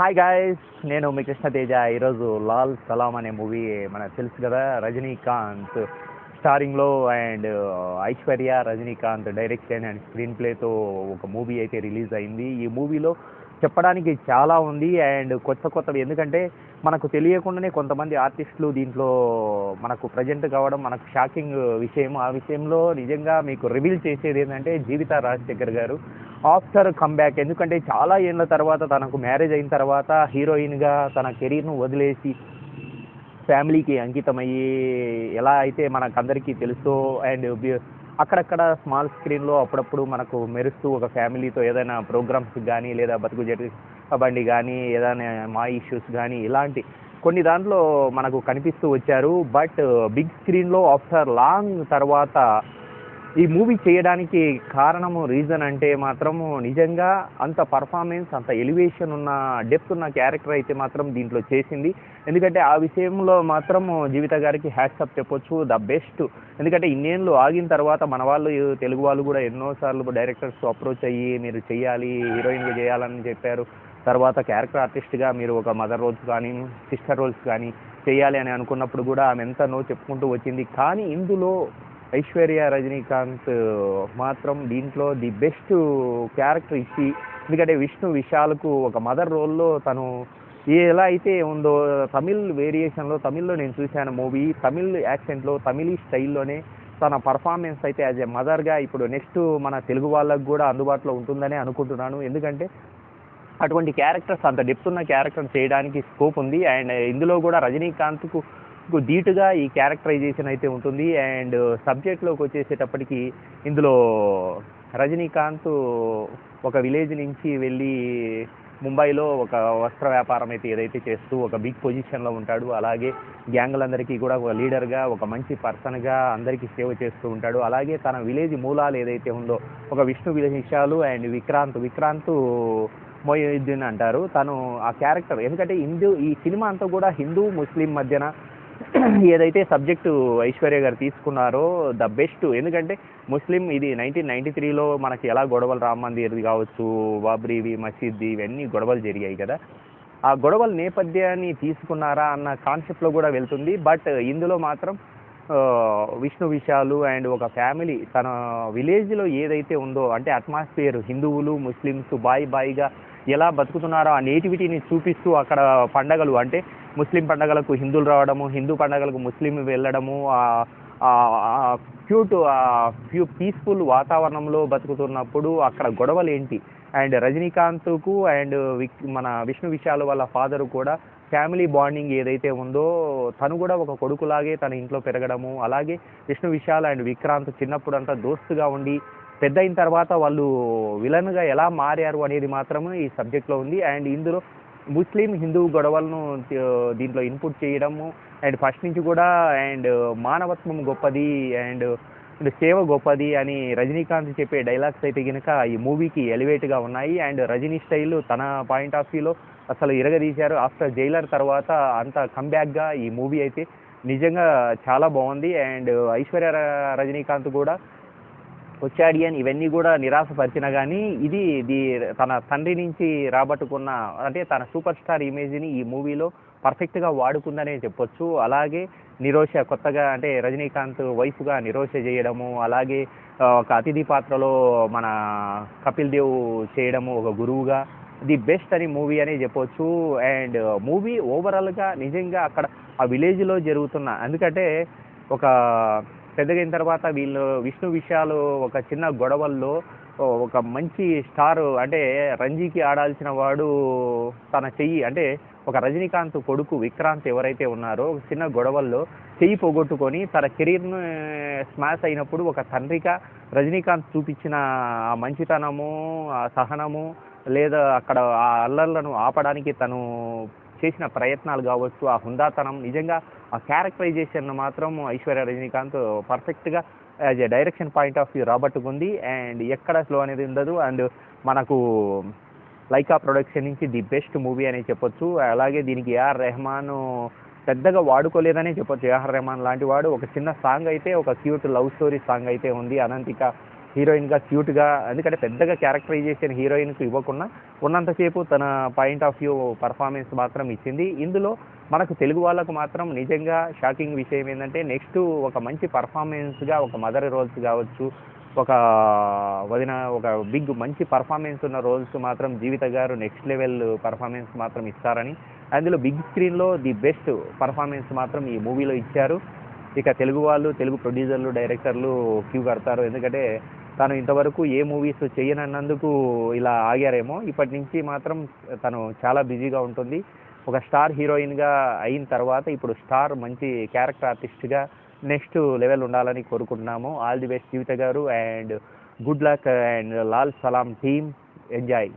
Hi guys నేను మీ కృష్ణ తేజ. ఈరోజు లాల్ సలాం అనే మూవీ మనకు తెలుసు కదా Rajinikanth స్టారింగ్లో and uh, Aishwarya Rajinikanth direction and screen ప్లేతో ఒక మూవీ అయితే రిలీజ్ అయింది. ఈ మూవీలో చెప్పడానికి చాలా ఉంది అండ్ కొత్త కొత్తవి. ఎందుకంటే మనకు తెలియకుండానే కొంతమంది ఆర్టిస్టులు దీంట్లో మనకు ప్రజెంట్ కావడం మనకు షాకింగ్ విషయం. ఆ విషయంలో నిజంగా మీకు రివీల్ చేసేది ఏంటంటే జీవిత రాజశేఖర్ గారు. ఆఫ్టర్ కమ్బ్యాక్ ఎందుకంటే చాలా ఏళ్ళ తర్వాత తనకు మ్యారేజ్ అయిన తర్వాత హీరోయిన్గా తన కెరీర్ను వదిలేసి ఫ్యామిలీకి అంకితమయ్యి ఎలా అయితే మనకు అందరికీ తెలుసో అండ్ అక్కడక్కడ స్మాల్ స్క్రీన్లో అప్పుడప్పుడు మనకు మెరుస్తూ ఒక ఫ్యామిలీతో ఏదైనా ప్రోగ్రామ్స్ కానీ లేదా బతుకు జరి బండి కానీ ఏదైనా మా ఇష్యూస్ కానీ ఇలాంటి కొన్ని దాంట్లో మనకు కనిపిస్తూ వచ్చారు. బట్ బిగ్ స్క్రీన్లో ఆఫ్టర్ లాంగ్ తర్వాత ఈ మూవీ చేయడానికి కారణము రీజన్ అంటే మాత్రము నిజంగా అంత పర్ఫార్మెన్స్ అంత ఎలివేషన్ ఉన్న డెప్త్ ఉన్న క్యారెక్టర్ అయితే మాత్రం దీంట్లో చేసింది. ఎందుకంటే ఆ విషయంలో మాత్రం జీవిత గారికి హ్యాట్సప్ చెప్పొచ్చు ద బెస్ట్ ఎందుకంటే ఇన్నేళ్ళు ఆగిన తర్వాత మన వాళ్ళు తెలుగు వాళ్ళు కూడా ఎన్నోసార్లు డైరెక్టర్స్ అప్రోచ్ అయ్యి మీరు చేయాలి హీరోయిన్గా చేయాలని చెప్పారు. తర్వాత క్యారెక్టర్ ఆర్టిస్ట్గా మీరు ఒక మదర్ రోల్స్ కానీ సిస్టర్ రోల్స్ కానీ చేయాలి అని అనుకున్నప్పుడు కూడా ఆమె ఎంత నో చెప్పుకుంటూ వచ్చింది. కానీ ఇందులో ఐశ్వర్య రజనీకాంత్ మాత్రం దీంట్లో ది బెస్ట్ క్యారెక్టర్ ఇచ్చి ఎందుకంటే విష్ణు విశాల్కు ఒక మదర్ రోల్లో తను ఎలా అయితే ఉందో తమిళ్ వేరియేషన్లో తమిళ్ళో నేను చూశాను మూవీ తమిళ్ యాక్సెంట్లో తమిళీ స్టైల్లోనే తన పర్ఫార్మెన్స్ అయితే యాజ్ ఎ మదర్గా ఇప్పుడు నెక్స్ట్ మన తెలుగు వాళ్ళకు కూడా అందుబాటులో ఉంటుందని అనుకుంటున్నాను. ఎందుకంటే అటువంటి క్యారెక్టర్స్ అంత డెప్త్ ఉన్న క్యారెక్టర్ చేయడానికి స్కోప్ ఉంది. అండ్ ఇందులో కూడా రజనీకాంత్కు కు ధీటుగా ఈ క్యారెక్టరైజేషన్ అయితే ఉంటుంది. అండ్ సబ్జెక్ట్లోకి వచ్చేసేటప్పటికి ఇందులో రజనీకాంత్ ఒక విలేజ్ నుంచి వెళ్ళి ముంబైలో ఒక వస్త్ర వ్యాపారం అయితే ఏదైతే చేస్తూ ఒక బిగ్ పొజిషన్లో ఉంటాడు. అలాగే గ్యాంగులందరికీ కూడా ఒక లీడర్గా ఒక మంచి పర్సన్గా అందరికీ సేవ చేస్తూ ఉంటాడు. అలాగే తన విలేజ్ మూలాలు ఏదైతే ఉందో ఒక విష్ణు విషయాలు అండ్ విక్రాంత్ విక్రాంత్ మొయిద్దీన్ అంటారు. తను ఆ క్యారెక్టర్ ఎందుకంటే హిందూ ఈ సినిమా అంతా కూడా హిందూ ముస్లిం మధ్యన ఏదైతే సబ్జెక్టు ఐశ్వర్య గారు తీసుకున్నారో ద బెస్ట్. ఎందుకంటే ముస్లిం ఇది నైన్టీన్ నైన్టీ త్రీలో మనకి ఎలా గొడవలు రామ్ మందిర్ది కావచ్చు బాబ్రీవి మసీద్ది ఇవన్నీ గొడవలు జరిగాయి కదా. ఆ గొడవల నేపథ్యాన్ని తీసుకున్నారా అన్న కాన్సెప్ట్లో కూడా వెళ్తుంది. బట్ ఇందులో మాత్రం విష్ణు విషయాలు అండ్ ఒక ఫ్యామిలీ తన విలేజ్లో ఏదైతే ఉందో అంటే అట్మాస్ఫియర్ హిందువులు ముస్లిమ్స్ బాయ్ బాయ్గా ఎలా బతుకుతున్నారో ఆ నేటివిటీని చూపిస్తూ అక్కడ పండగలు అంటే ముస్లిం పండగలకు హిందువులు రావడము హిందూ పండగలకు ముస్లిం వెళ్ళడము క్యూట్ ఫ్యూ పీస్ఫుల్ వాతావరణంలో బతుకుతున్నప్పుడు అక్కడ గొడవలు ఏంటి? అండ్ రజనీకాంత్కు అండ్ విక్ మన విష్ణు విశాల్ వాళ్ళ ఫాదర్ కూడా ఫ్యామిలీ బాండింగ్ ఏదైతే ఉందో తను కూడా ఒక కొడుకులాగే తన ఇంట్లో పెరగడము అలాగే విష్ణు విశాల్ అండ్ విక్రాంత్ చిన్నప్పుడు అంతా దోస్తుగా ఉండి పెద్ద అయిన తర్వాత వాళ్ళు విలన్గా ఎలా మారారు అనేది మాత్రమే ఈ సబ్జెక్ట్లో ఉంది. అండ్ ఇందులో ముస్లిం హిందూ గొడవలను దీంట్లో ఇన్పుట్ చేయడము అండ్ ఫస్ట్ నుంచి కూడా అండ్ మానవత్వం గొప్పది అండ్ అండ్ సేవ గొప్పది అని రజనీకాంత్ చెప్పే డైలాగ్స్ అయితే కనుక ఈ మూవీకి ఎలివేట్గా ఉన్నాయి. అండ్ రజనీ స్టైల్ తన పాయింట్ ఆఫ్ వ్యూలో అసలు ఇరగదీశారు. ఆఫ్టర్ జైలర్ తర్వాత అంత కంబ్యాక్గా ఈ మూవీ అయితే నిజంగా చాలా బాగుంది. అండ్ ఐశ్వర్య రజనీకాంత్ కూడా వచ్చాడియన్ ఇవన్నీ కూడా నిరాశపరిచినా కానీ ఇది ఇది తన తండ్రి నుంచి రాబట్టుకున్న అంటే తన సూపర్ స్టార్ ఇమేజ్ని ఈ మూవీలో పర్ఫెక్ట్గా వాడుకుందనే చెప్పొచ్చు. అలాగే నిరోష కొత్తగా అంటే రజనీకాంత్ వైఫ్గా నిరోష చేయడము అలాగే ఒక అతిథి పాత్రలో మన కపిల్ దేవ్ చేయడము ఒక గురువుగా ది బెస్ట్ అని మూవీ అనే చెప్పొచ్చు. అండ్ మూవీ ఓవరాల్గా నిజంగా అక్కడ ఆ విలేజ్లో జరుగుతున్న ఎందుకంటే ఒక పెద్దగైన తర్వాత వీళ్ళు విష్ణు విషయాలు ఒక చిన్న గొడవల్లో ఒక మంచి స్టార్ అంటే రంజీకి ఆడాల్సిన వాడు తన చెయ్యి అంటే ఒక రజనీకాంత్ కొడుకు విక్రాంత్ ఎవరైతే ఉన్నారో ఒక చిన్న గొడవల్లో చెయ్యి పోగొట్టుకొని తన కెరీర్ను స్మాష్ అయినప్పుడు ఒక తండ్రిగా రజనీకాంత్ చూపించిన ఆ మంచితనము ఆ సహనము లేదా అక్కడ ఆ అల్లర్లను ఆపడానికి తను చేసిన ప్రయత్నాలు కావచ్చు ఆ హుందాతనం నిజంగా ఆ క్యారెక్టరైజేషన్ మాత్రం ఐశ్వర్య రజనీకాంత్ పర్ఫెక్ట్గా as a direction point of view రాబట్టుకుంది. And ఎక్కడ స్లో అనేది ఉండదు. అండ్ మనకు లైకా ప్రొడక్షన్ నుంచి ది బెస్ట్ మూవీ అని చెప్పొచ్చు. అలాగే దీనికి ఏఆర్ రెహమాన్ పెద్దగా వాడుకోలేదనే చెప్పొచ్చు. ఏఆర్ రెహమాన్ లాంటి వాడు ఒక చిన్న సాంగ్ అయితే ఒక క్యూట్ లవ్ స్టోరీ సాంగ్ అయితే ఉంది. అనంతిక హీరోయిన్గా క్యూట్గా ఎందుకంటే పెద్దగా క్యారెక్టరైజేషన్ హీరోయిన్కు ఇవ్వకుండా ఉన్నంతసేపు తన పాయింట్ ఆఫ్ వ్యూ పర్ఫార్మెన్స్ మాత్రం ఇచ్చింది. ఇందులో మనకు తెలుగు వాళ్ళకు మాత్రం నిజంగా షాకింగ్ విషయం ఏంటంటే నెక్స్ట్ ఒక మంచి పర్ఫార్మెన్స్గా ఒక మదర్ రోల్స్ కావచ్చు ఒక వదిన ఒక బిగ్ మంచి పర్ఫార్మెన్స్ ఉన్న రోల్స్ మాత్రం జీవిత గారు నెక్స్ట్ లెవెల్ పర్ఫార్మెన్స్ మాత్రం ఇస్తారని. అందులో బిగ్ స్క్రీన్లో ది బెస్ట్ పర్ఫార్మెన్స్ మాత్రం ఈ మూవీలో ఇచ్చారు. ఇక తెలుగు వాళ్ళు తెలుగు ప్రొడ్యూసర్లు డైరెక్టర్లు క్యూ కడతారు. ఎందుకంటే తను ఇంతవరకు ఏ మూవీస్ చేయనన్నందుకు ఇలా ఆగారేమో. ఇప్పటి నుంచి మాత్రం తను చాలా బిజీగా ఉంటుంది. ఒక స్టార్ హీరోయిన్గా అయిన తర్వాత ఇప్పుడు స్టార్ మంచి క్యారెక్టర్ ఆర్టిస్ట్గా నెక్స్ట్ లెవెల్ ఉండాలని కోరుకుంటున్నాము. ఆల్ ది బెస్ట్ జీవిత గారు and good luck and Lal Salaam team. Enjoy.